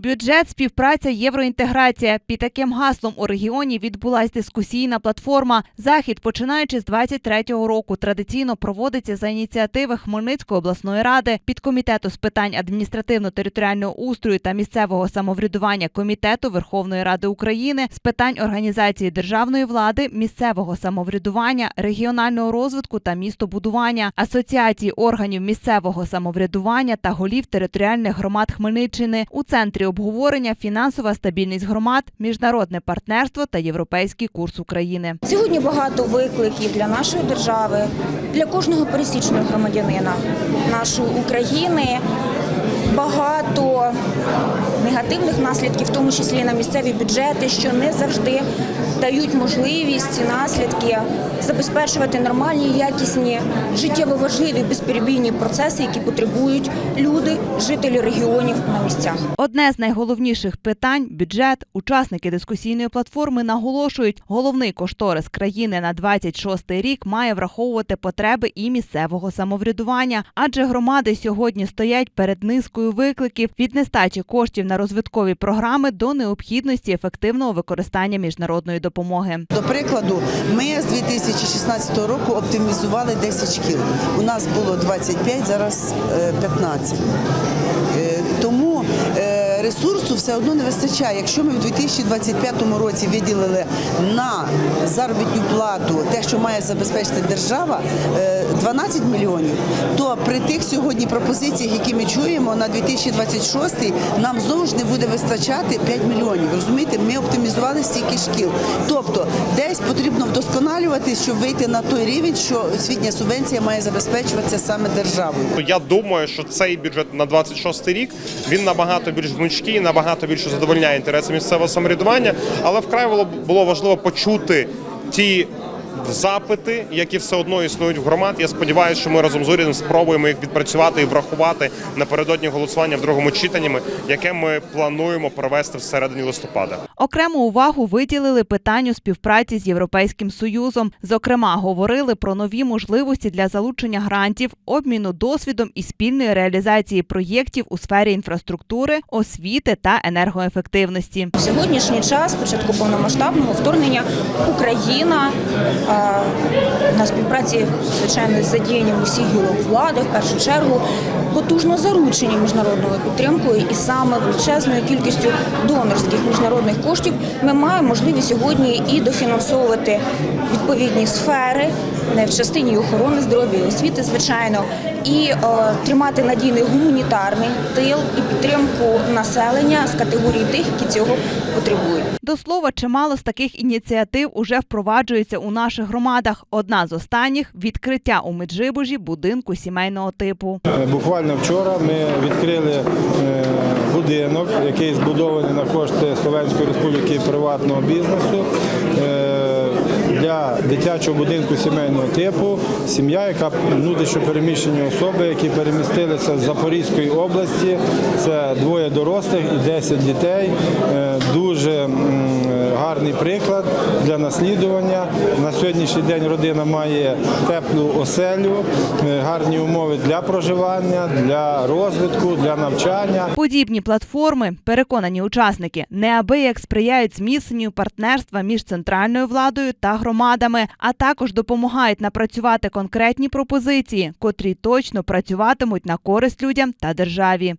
Бюджет, співпраця, євроінтеграція. Під таким гаслом у регіоні відбулась дискусійна платформа. Захід, починаючи з 23-го року, традиційно проводиться за ініціативи Хмельницької обласної ради, підкомітету з питань адміністративно-територіального устрою та місцевого самоврядування комітету Верховної Ради України з питань організації державної влади, місцевого самоврядування, регіонального розвитку та містобудування, асоціації органів місцевого самоврядування та голів територіальних громад Хмельниччини. У центрі обговорення фінансова стабільність громад, міжнародне партнерство та європейський курс України. Сьогодні багато викликів для нашої держави, для кожного пересічного громадянина нашої України. Багато негативних наслідків, в тому числі на місцеві бюджети, що не завжди дають можливість ці наслідки забезпечувати нормальні, якісні, життєво важливі безперебійні процеси, які потребують люди, жителі регіонів на місцях. Одне з найголовніших питань бюджет. Учасники дискусійної платформи наголошують, головний кошторис країни на 26-й рік має враховувати потреби і місцевого самоврядування, адже громади сьогодні стоять перед низкою викликів від нестачі коштів на розвиткові програми до необхідності ефективного використання міжнародної допомоги. До прикладу, ми з 2016 року оптимізували 10 шкіл. У нас було 25, зараз е, 15. Е, Тому е, ресурсу все одно не вистачає. Якщо ми в 2025 році виділили на заробітну плату те, що має забезпечити держава, е, 12 мільйонів, то при тих сьогодні пропозиціях, які ми чуємо на 2026 нам знову ж не буде вистачати 5 мільйонів. Розумієте, ми оптимізували стільки шкіл. Тобто десь потрібно вдосконалювати, щоб вийти на той рівень, що освітня субвенція має забезпечуватися саме державою. Я думаю, що цей бюджет на 26 рік він набагато більш гнучкий, набагато більше задовольняє інтереси місцевого самоврядування, але вкрай було, важливо почути ті. Запити, які все одно існують в громад. Я сподіваюся, що ми разом з урядом спробуємо їх відпрацювати і врахувати напередодні голосування в другому читанні, яке ми плануємо провести всередині листопада. Окрему увагу виділили питанню співпраці з Європейським Союзом. Зокрема, говорили про нові можливості для залучення грантів, обміну досвідом і спільної реалізації проєктів у сфері інфраструктури, освіти та енергоефективності. В сьогоднішній час, початку повномасштабного вторгнення, Україна е, на співпраці, звичайно, з задіянням усіх гілок влади, в першу чергу, потужно заручені міжнародною підтримкою, і саме величезною кількістю донорських міжнародних коштів ми маємо можливість сьогодні і дофінансовувати відповідні сфери не в частині охорони здоров'я, і освіти, звичайно, і е, тримати надійний гуманітарний тил і підтримку населення з категорії тих, які цього потребують. До слова, чимало з таких ініціатив уже впроваджується у наших громадах. Одна з останніх відкриття у Меджибужі будинку сімейного типу. Е, Буквально вчора ми відкрили е, будинок, який збудований на кошти Словенської республіки приватного бізнесу. е, Для дитячого будинку сімейного типу сім'я, яка внутрішньо переміщені особи, які перемістилися з Запорізької області. Це двоє дорослих і 10 дітей. Е, Дуже гарний приклад для наслідування. На сьогоднішній день родина має теплу оселю, е, гарні умови для проживання, для розвитку, для навчання. Подібні платформи, переконані учасники, неабияк сприяють зміцненню партнерства між центральною владою та громадами, а також допомагають напрацювати конкретні пропозиції, котрі точно працюватимуть на користь людям та державі.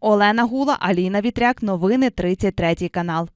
Олена Гула, Аліна Вітряк, новини 33 канал.